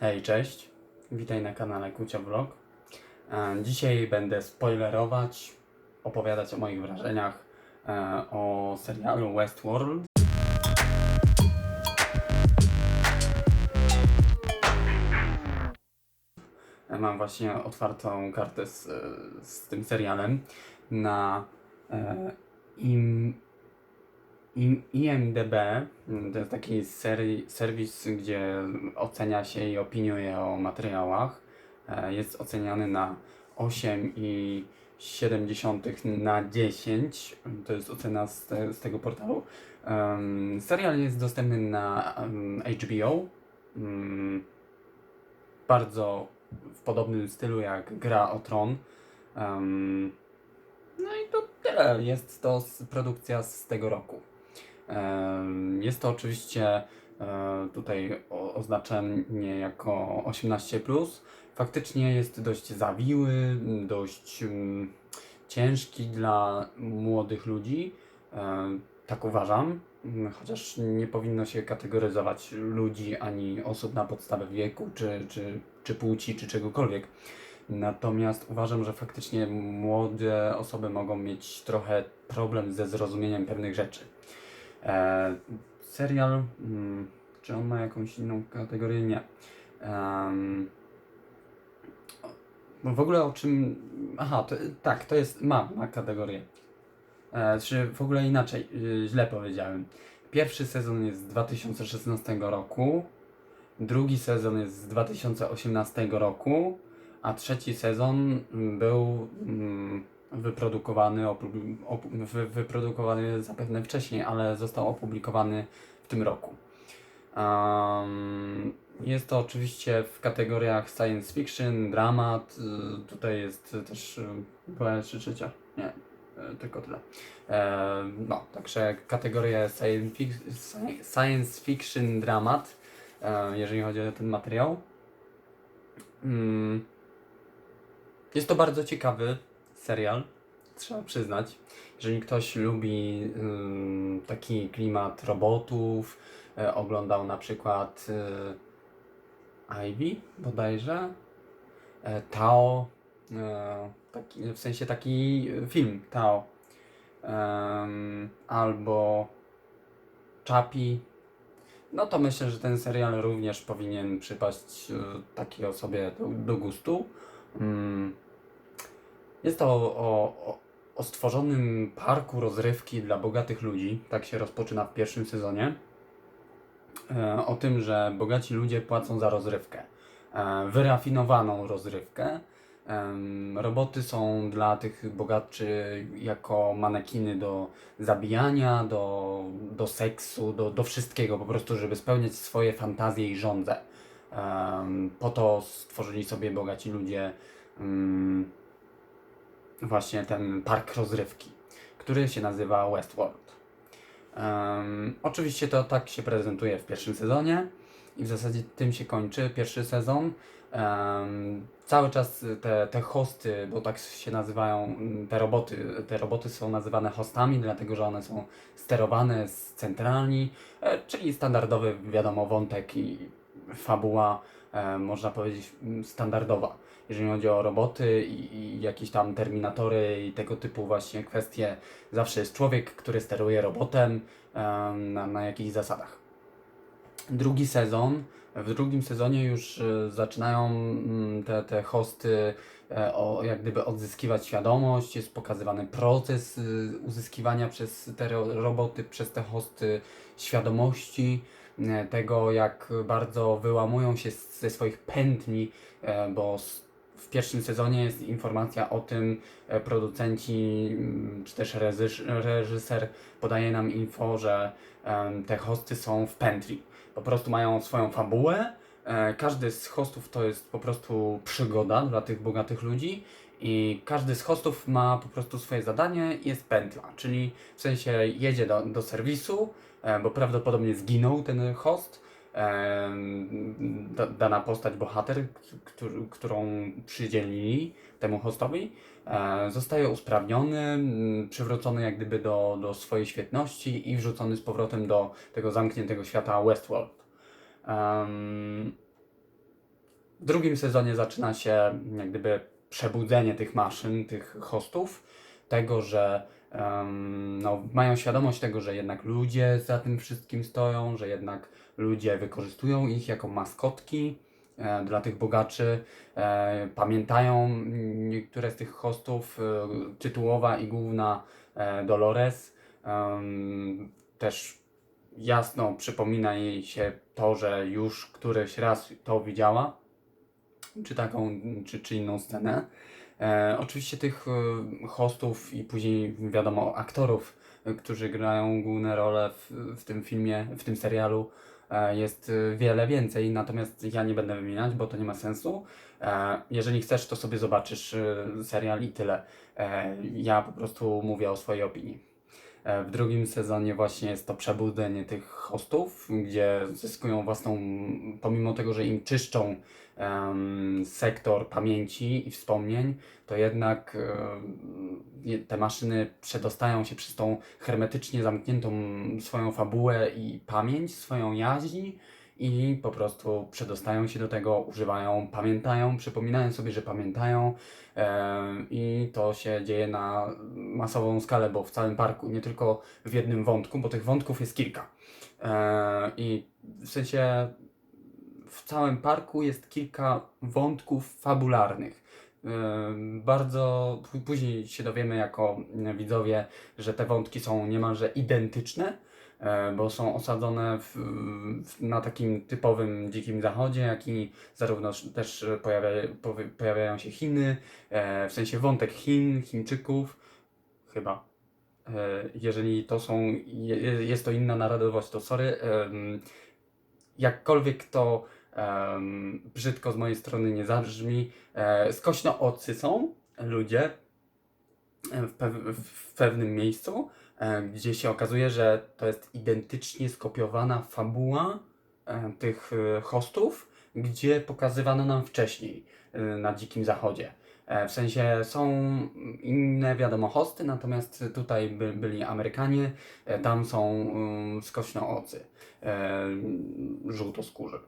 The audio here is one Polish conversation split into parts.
Hej, cześć. Witaj na kanale Kucia Vlog. E, Dzisiaj będę spoilerować, opowiadać o moich wrażeniach e, o serialu Westworld. E, Mam właśnie otwartą kartę z, z tym serialem na im, IMDB. mm, To jest taki seri, serwis, gdzie ocenia się i opiniuje o materiałach. E, Jest oceniany na 8,7 na 10. To jest ocena z, te, z tego portalu. Em, serial jest dostępny na em, HBO. Mm, bardzo w podobnym stylu jak Gra o Tron. Em, no i to tyle. Jest to produkcja z tego roku. Jest to oczywiście e, tutaj oznaczenie jako 18. Faktycznie jest dość zawiły, dość mm, ciężki dla młodych ludzi. E, Tak uważam. Chociaż nie powinno się kategoryzować ludzi ani osób na podstawę wieku, czy, czy, czy płci, czy czegokolwiek. Natomiast uważam, że faktycznie młode osoby mogą mieć trochę problem ze zrozumieniem pewnych rzeczy. E, serial, mm, czy on ma jakąś inną kategorię? Nie. No w ogóle o czym. Aha, to, tak, to jest. Ma, ma kategorię. E, czy w ogóle inaczej, y, źle powiedziałem. Pierwszy sezon jest z 2016 roku, drugi sezon jest z 2018 roku, a trzeci sezon był mm, wyprodukowany, wy, wyprodukowany zapewne wcześniej, ale został opublikowany w tym roku. Um, jest to oczywiście w kategoriach science fiction, dramat. y, Tutaj jest też była jeszcze trzecia. Nie, y, tylko tyle. E, no, także kategoria science, fic- sci- science fiction, dramat, jeżeli chodzi o ten materiał. Mm, jest to bardzo ciekawy serial, trzeba przyznać. Jeżeli ktoś lubi ym, taki klimat robotów, e, oglądał na przykład e, Ivy bodajże, e, Tao, e, taki, w sensie taki film Tao, em, albo Chapi, no to myślę, że ten serial również powinien przypaść e, takiej osobie do, do gustu. Mm. Jest to o, o, o stworzonym parku rozrywki dla bogatych ludzi. Tak się rozpoczyna w pierwszym sezonie. E, o tym, że bogaci ludzie płacą za rozrywkę. E, wyrafinowaną rozrywkę. Em, roboty są dla tych bogaczy jako manekiny do zabijania, do, do seksu, do, do wszystkiego, po prostu, żeby spełniać swoje fantazje i żądze. Po to stworzyli sobie bogaci ludzie mm, właśnie ten park rozrywki, który się nazywa Westworld. Em, oczywiście to tak się prezentuje w pierwszym sezonie i w zasadzie tym się kończy pierwszy sezon. Em, cały czas te, te hosty, bo tak się nazywają mm, te roboty, te roboty są nazywane hostami, dlatego że one są sterowane z centralni, e, czyli standardowy, wiadomo, wątek i fabuła, e, można powiedzieć, mm, standardowa. Jeżeli chodzi o roboty i, i jakieś tam terminatory i tego typu właśnie kwestie, zawsze jest człowiek, który steruje robotem em, na, na jakichś zasadach. Drugi sezon, w drugim sezonie już e, zaczynają mm, te, te hosty e, o, jak gdyby odzyskiwać świadomość, jest pokazywany proces y, uzyskiwania przez te ro- roboty, przez te hosty świadomości, e, tego jak bardzo wyłamują się ze swoich pętli, bo w pierwszym sezonie jest informacja o tym, e, producenci mm, czy też reżys- reżyser podaje nam info, że te hosty są w pętli. Po prostu mają swoją fabułę. E, Każdy z hostów to jest po prostu przygoda dla tych bogatych ludzi i każdy z hostów ma po prostu swoje zadanie jest pętla, czyli w sensie jedzie do, do serwisu, e, bo prawdopodobnie zginął ten host, dana postać, bohater, któr, którą przydzielili temu hostowi, e, zostaje usprawniony, przywrócony jak gdyby do, do swojej świetności i wrzucony z powrotem do tego zamkniętego świata Westworld. W drugim sezonie zaczyna się jak gdyby przebudzenie tych maszyn, tych hostów, tego, że em, no, mają świadomość tego, że jednak ludzie za tym wszystkim stoją, że jednak ludzie wykorzystują ich jako maskotki e, dla tych bogaczy. E, pamiętają niektóre z tych hostów, e, tytułowa i główna e, Dolores. Em, też jasno przypomina jej się to, że już któryś raz to widziała, czy taką, czy, czy inną scenę. E, oczywiście tych e, hostów i później wiadomo aktorów, e, którzy grają główne role w, w tym filmie, w tym serialu jest wiele więcej, natomiast ja nie będę wymieniać, bo to nie ma sensu. Jeżeli chcesz, to sobie zobaczysz serial i tyle. Ja po prostu mówię o swojej opinii. E, W drugim sezonie właśnie jest to przebudzenie tych hostów, gdzie zyskują własną, pomimo tego, że im czyszczą em, sektor pamięci i wspomnień, to jednak em, te maszyny przedostają się przez tą hermetycznie zamkniętą swoją fabułę i pamięć, swoją jaźń i po prostu przedostają się do tego, używają, pamiętają, przypominają sobie, że pamiętają em, i to się dzieje na masową skalę, bo w całym parku, nie tylko w jednym wątku, bo tych wątków jest kilka. E, I w sensie w całym parku jest kilka wątków fabularnych. E, Bardzo później się dowiemy jako e, widzowie, że te wątki są niemalże identyczne, e, bo są osadzone w, na takim typowym dzikim zachodzie, jak i zarówno też pojawia, pojawiają się Chiny, e, w sensie wątek Chin, Chińczyków, chyba. E, Jeżeli to są, je- jest to inna narodowość, to sorry. Jakkolwiek to brzydko z mojej strony nie zabrzmi, e, skośnoocy są ludzie e, w, pew- w pewnym miejscu, e, gdzie się okazuje, że to jest identycznie skopiowana fabuła tych e, hostów, gdzie pokazywano nam wcześniej e, na Dzikim Zachodzie. E, W sensie są inne, wiadomo, hosty, natomiast tutaj by, byli Amerykanie, e, tam są um, skośnoocy, e, żółtoskórzy,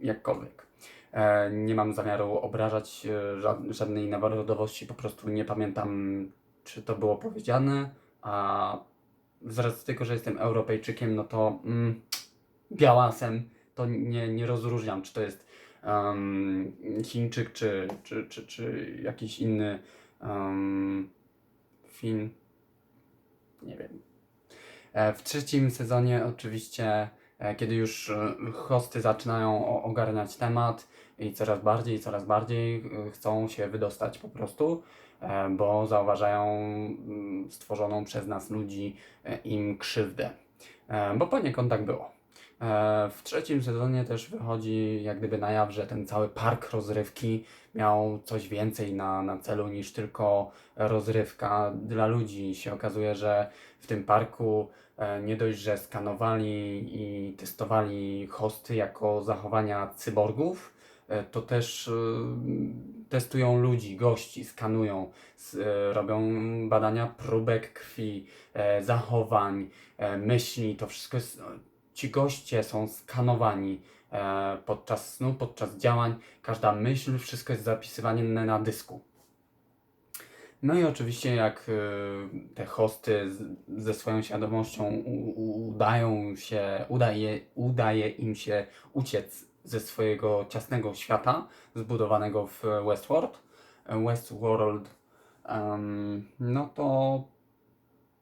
jakkolwiek. E, nie mam zamiaru obrażać e, ża- żadnej narodowości, po prostu nie pamiętam, czy to było powiedziane, a z racji tego, że jestem Europejczykiem, no to mm, białasem to nie, nie rozróżniam, czy to jest em, Chińczyk, czy, czy, czy, czy jakiś inny um, Fin. Nie wiem. E, W trzecim sezonie oczywiście, e, kiedy już e, hosty zaczynają ogarniać temat i coraz bardziej, coraz bardziej chcą się wydostać po prostu, bo zauważają mm, stworzoną przez nas ludzi e, im krzywdę. E, Bo poniekąd tak było. E, W trzecim sezonie też wychodzi jak gdyby na jaw, że ten cały park rozrywki miał coś więcej na, na celu niż tylko rozrywka dla ludzi. Się okazuje, że w tym parku e, nie dość, że skanowali i testowali hosty jako zachowania cyborgów, e, to też e, testują ludzi, gości, skanują, e, robią badania próbek krwi, e, zachowań, e, myśli. To wszystko jest. no, Ci goście są skanowani e, podczas snu, podczas działań. Każda myśl, wszystko jest zapisywane na dysku. No i oczywiście jak te hosty ze swoją świadomością udają się, udaje, udaje im się uciec ze swojego ciasnego świata zbudowanego w Westworld, Westworld, em, no to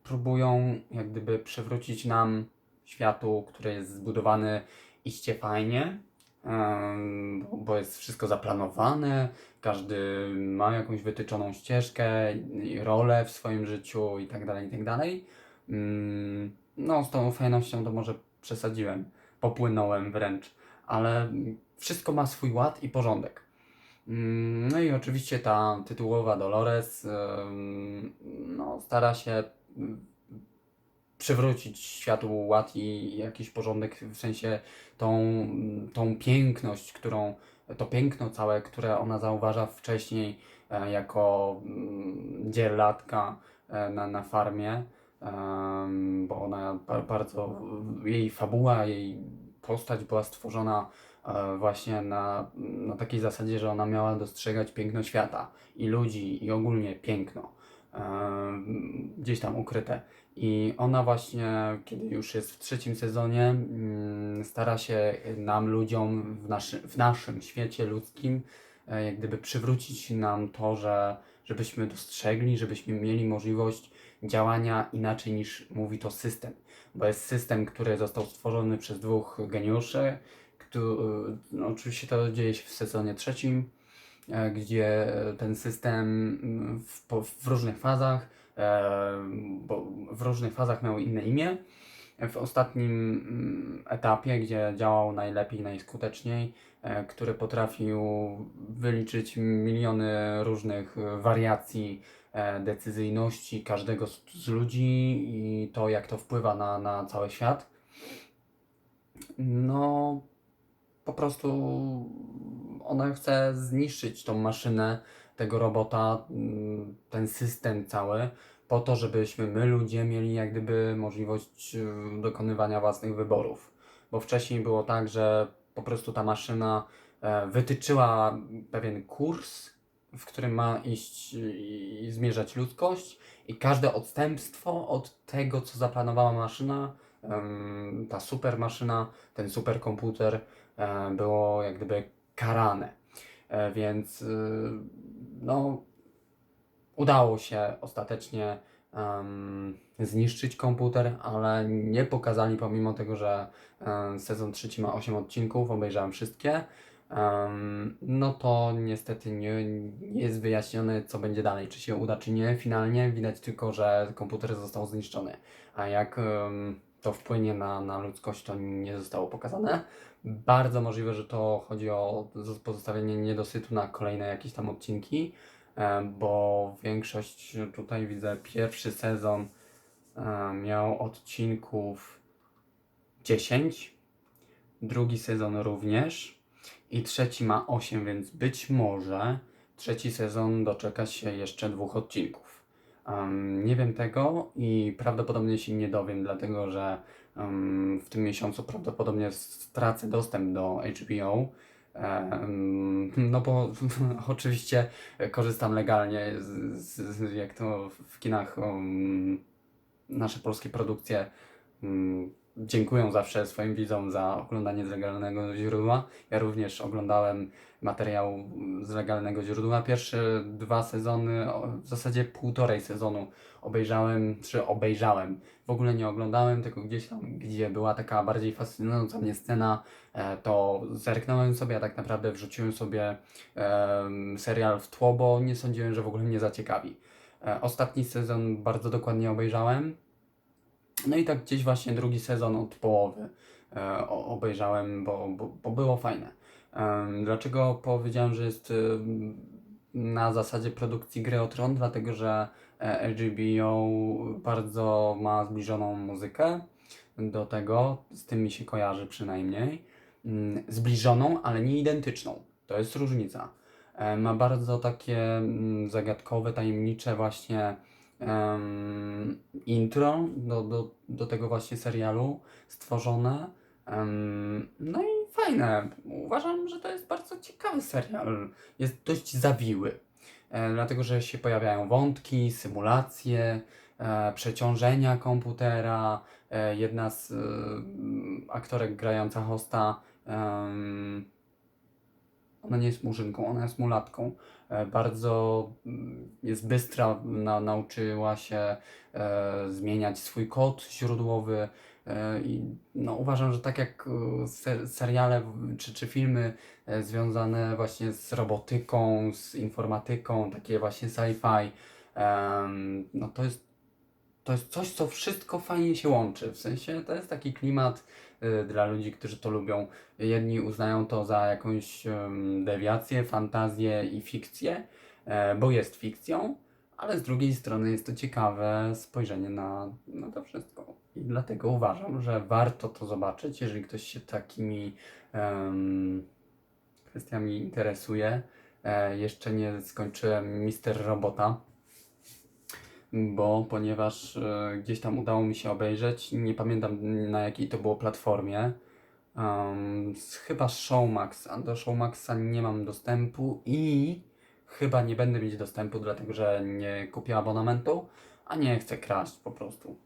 próbują jak gdyby przywrócić nam światu, który jest zbudowany iście fajnie, em, bo- jest wszystko zaplanowane, każdy ma jakąś wytyczoną ścieżkę, rolę w swoim życiu i tak dalej, i tak dalej. Mm, No, z tą fajnością to może przesadziłem, popłynąłem wręcz, ale wszystko ma swój ład i porządek. Mm, No i oczywiście ta tytułowa Dolores no, stara się przywrócić światu ład i jakiś porządek, w sensie tą, tą piękność, którą, to piękno całe, które ona zauważa wcześniej e, jako mm, dziellatka e, na, na farmie, bo ona ba- bardzo, jej fabuła, jej postać była stworzona e, właśnie na, na takiej zasadzie, że ona miała dostrzegać piękno świata i ludzi i ogólnie piękno e, gdzieś tam ukryte. I ona właśnie, kiedy już jest w trzecim sezonie, mm, stara się nam, ludziom w, naszy, w naszym świecie ludzkim, e, jak gdyby przywrócić nam to, że żebyśmy dostrzegli, żebyśmy mieli możliwość działania inaczej niż mówi to system. Bo jest system, który został stworzony przez dwóch geniuszy. Któ- no, oczywiście to dzieje się w sezonie trzecim, e, gdzie ten system mm, w, w różnych fazach, e, bo w różnych fazach miał inne imię. W ostatnim mm, etapie, gdzie działał najlepiej, najskuteczniej, e, który potrafił wyliczyć miliony różnych e, wariacji e, decyzyjności każdego z, ludzi i to, jak to wpływa na, na cały świat. No, po prostu ona chce zniszczyć tą maszynę, tego robota, ten system cały, po to, żebyśmy my, ludzie, mieli jak gdyby możliwość y, dokonywania własnych wyborów. Bo wcześniej było tak, że po prostu ta maszyna e, wytyczyła pewien kurs, w którym ma iść i zmierzać ludzkość, i każde odstępstwo od tego, co zaplanowała maszyna, ta super maszyna, ten superkomputer, e, było jak gdyby karane. E, Więc y, no, udało się ostatecznie zniszczyć komputer, ale nie pokazali, pomimo tego, że em, sezon trzeci ma 8 odcinków, obejrzałem wszystkie. Em, no to niestety nie, nie jest wyjaśnione, co będzie dalej, czy się uda, czy nie. Finalnie widać tylko, że komputer został zniszczony. A jak em, to wpłynie na, na ludzkość, to nie zostało pokazane. Bardzo możliwe, że to chodzi o pozostawienie niedosytu na kolejne jakieś tam odcinki, e, bo większość tutaj widzę, pierwszy sezon e, miał odcinków 10, drugi sezon również i trzeci ma 8, więc być może trzeci sezon doczeka się jeszcze dwóch odcinków. Em, nie wiem tego i prawdopodobnie się nie dowiem, dlatego że em, w tym miesiącu prawdopodobnie stracę dostęp do HBO. No bo oczywiście korzystam legalnie z, z, jak to w kinach em, nasze polskie produkcje mm, dziękują zawsze swoim widzom za oglądanie z legalnego źródła. Ja również oglądałem materiał z legalnego źródła. Pierwsze dwa sezony, w zasadzie półtorej sezonu obejrzałem, czy obejrzałem. W ogóle nie oglądałem, tylko gdzieś tam, gdzie była taka bardziej fascynująca mnie scena, e, to zerknąłem sobie, a tak naprawdę wrzuciłem sobie serial w tło, bo nie sądziłem, że w ogóle mnie zaciekawi. E, Ostatni sezon bardzo dokładnie obejrzałem. No i tak gdzieś właśnie drugi sezon od połowy e, obejrzałem, bo, bo, bo było fajne. Em, dlaczego powiedziałem, że jest em, na zasadzie produkcji Gry o Tron? Dlatego, że e, HBO bardzo ma zbliżoną muzykę do tego, z tym mi się kojarzy przynajmniej. Mm, Zbliżoną, ale nie identyczną. To jest różnica. E, Ma bardzo takie mm, zagadkowe, tajemnicze właśnie em, intro do, do, do tego właśnie serialu stworzone. Em, no i fajne. Uważam, że to jest bardzo ciekawy serial. Jest dość zawiły. E, dlatego, że się pojawiają wątki, symulacje, e, przeciążenia komputera. E, jedna z e, aktorek grająca hosta ona nie jest murzynką, ona jest mulatką. E, bardzo mm, jest bystra, na, nauczyła się e, zmieniać swój kod źródłowy. E, I no, uważam, że tak jak e, ser, seriale czy, czy filmy e, związane właśnie z robotyką, z informatyką, takie właśnie sci-fi, em, no to jest to jest coś, co wszystko fajnie się łączy. W sensie to jest taki klimat dla ludzi, którzy to lubią. Jedni uznają to za jakąś dewiację, fantazję i fikcję, e, bo jest fikcją, ale z drugiej strony jest to ciekawe spojrzenie na, na to wszystko. I dlatego uważam, że warto to zobaczyć, jeżeli ktoś się takimi em, kwestiami interesuje. E, jeszcze nie skończyłem Mister Robota bo ponieważ e, gdzieś tam udało mi się obejrzeć, nie pamiętam na jakiej to było platformie, Um, z, chyba Showmax, a do Showmaxa nie mam dostępu i chyba nie będę mieć dostępu, dlatego że nie kupię abonamentu, a nie chcę kraść po prostu.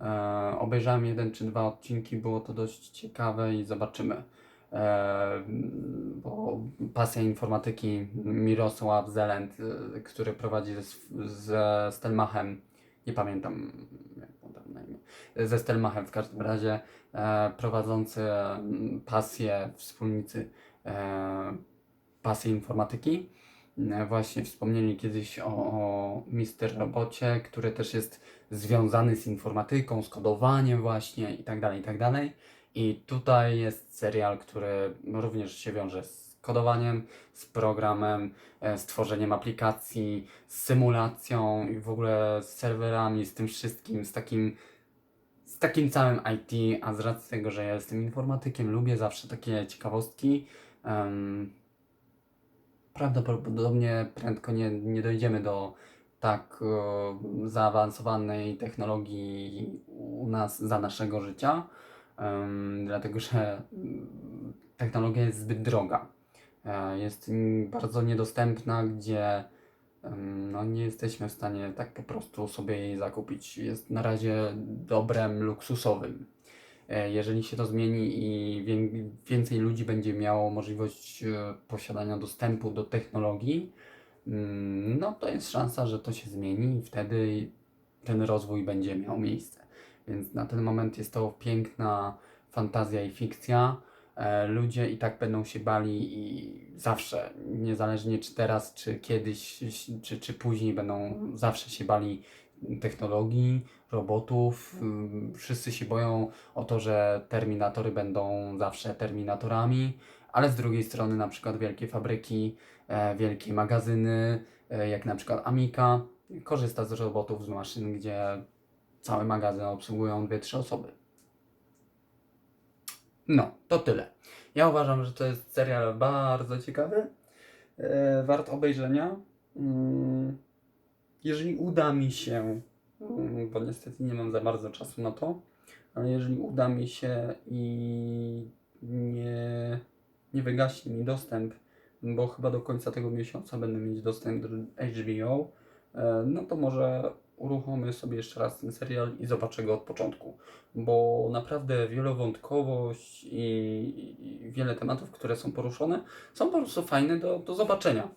E, obejrzałem jeden czy dwa odcinki, było to dość ciekawe i zobaczymy. Bo pasja informatyki Mirosław Zelent, e, który prowadzi ze, Stelmachem, nie pamiętam ze Stelmachem w każdym razie, e, prowadzący mm, pasję wspólnicy e, pasji informatyki. E, Właśnie wspomnieli kiedyś o, o Mister Robocie, który też jest związany z informatyką, z kodowaniem właśnie i tak dalej, i tak dalej. I tutaj jest serial, który również się wiąże z kodowaniem, z programem, e, z tworzeniem aplikacji, z symulacją i w ogóle z serwerami, z tym wszystkim, z takim, z takim całym IT, a z racji tego, że ja jestem informatykiem, lubię zawsze takie ciekawostki. em, prawdopodobnie prędko nie, nie dojdziemy do tak e, zaawansowanej technologii u nas za naszego życia, em, dlatego że mm, technologia jest zbyt droga. E, jest bardzo niedostępna, gdzie no, nie jesteśmy w stanie tak po prostu sobie jej zakupić. Jest na razie dobrem luksusowym. E, Jeżeli się to zmieni i wię- więcej ludzi będzie miało możliwość e, posiadania dostępu do technologii, mm, no to jest szansa, że to się zmieni i wtedy ten rozwój będzie miał miejsce. Więc na ten moment jest to piękna fantazja i fikcja. E, Ludzie i tak będą się bali i zawsze, niezależnie czy teraz, czy kiedyś, czy, czy później, będą zawsze się bali technologii, robotów. Ym, Wszyscy się boją o to, że terminatory będą zawsze terminatorami, ale z drugiej strony na przykład wielkie fabryki, e, wielkie magazyny, e, jak na przykład Amica, korzysta z robotów, z maszyn, gdzie cały magazyn obsługują dwie, trzy osoby. No, to tyle. Ja uważam, że to jest serial bardzo ciekawy, e, wart obejrzenia. Mm, jeżeli uda mi się, mm, bo niestety nie mam za bardzo czasu na to, ale jeżeli uda mi się i nie, nie wygaśnie mi dostęp, bo chyba do końca tego miesiąca będę mieć dostęp do HBO, e, no to może uruchomię sobie jeszcze raz ten serial i zobaczę go od początku, bo naprawdę wielowątkowość i, i wiele tematów, które są poruszone, są po prostu fajne do, do zobaczenia,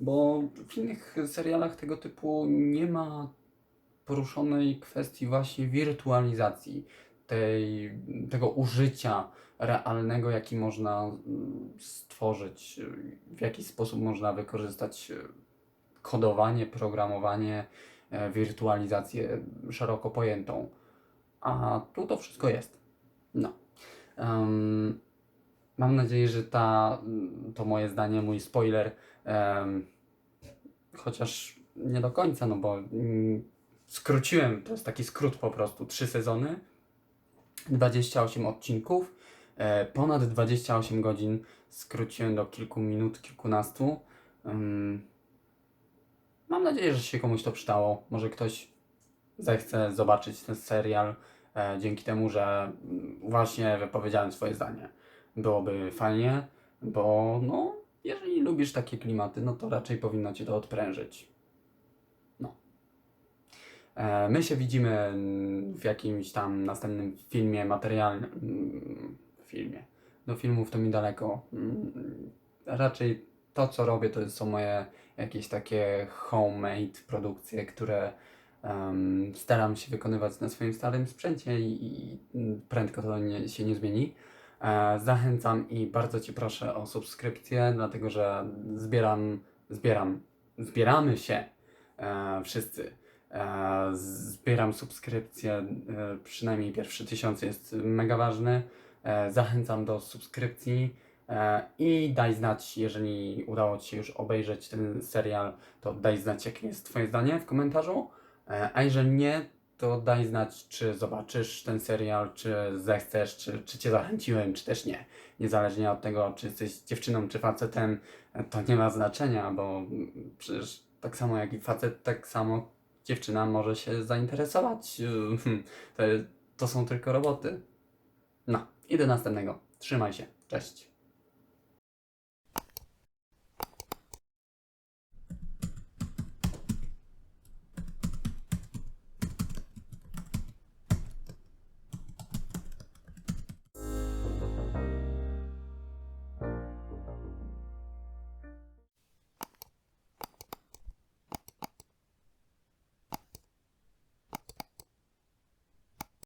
bo w innych serialach tego typu nie ma poruszonej kwestii właśnie wirtualizacji, tej, tego użycia realnego, jaki można mm, stworzyć, w jaki sposób można wykorzystać y, kodowanie, programowanie, e, wirtualizację szeroko pojętą. A tu to wszystko jest. No. Em, mam nadzieję, że ta, to moje zdanie, mój spoiler, em, chociaż nie do końca, no bo mm, skróciłem, to jest taki skrót po prostu, trzy sezony, 28 odcinków, e, ponad 28 godzin skróciłem do kilku minut, kilkunastu. Ym, mam nadzieję, że się komuś to przydało. Może ktoś zechce zobaczyć ten serial e, dzięki temu, że mm, właśnie wypowiedziałem swoje zdanie. Byłoby fajnie, bo no, jeżeli lubisz takie klimaty, no to raczej powinno Cię to odprężyć. No. E, My się widzimy mm, w jakimś tam następnym filmie materialnym. mm, Filmie. Do filmów to mi daleko. Raczej to, co robię, to są moje jakieś takie homemade produkcje, które em, staram się wykonywać na swoim starym sprzęcie i, i prędko to nie, się nie zmieni. E, zachęcam i bardzo Cię proszę o subskrypcję, dlatego że zbieram, zbieram, zbieramy się e, wszyscy. E, zbieram subskrypcję, e, przynajmniej pierwszy tysiąc jest mega ważny. E, zachęcam do subskrypcji i daj znać, jeżeli udało Ci się już obejrzeć ten serial, to daj znać, jakie jest Twoje zdanie w komentarzu. E, a jeżeli nie, to daj znać, czy zobaczysz ten serial, czy zechcesz, czy, czy Cię zachęciłem, czy też nie. Niezależnie od tego, czy jesteś dziewczyną, czy facetem, e, to nie ma znaczenia, bo przecież tak samo jak i facet, tak samo dziewczyna może się zainteresować. To, to są tylko roboty. No, i do następnego. Trzymaj się. Cześć.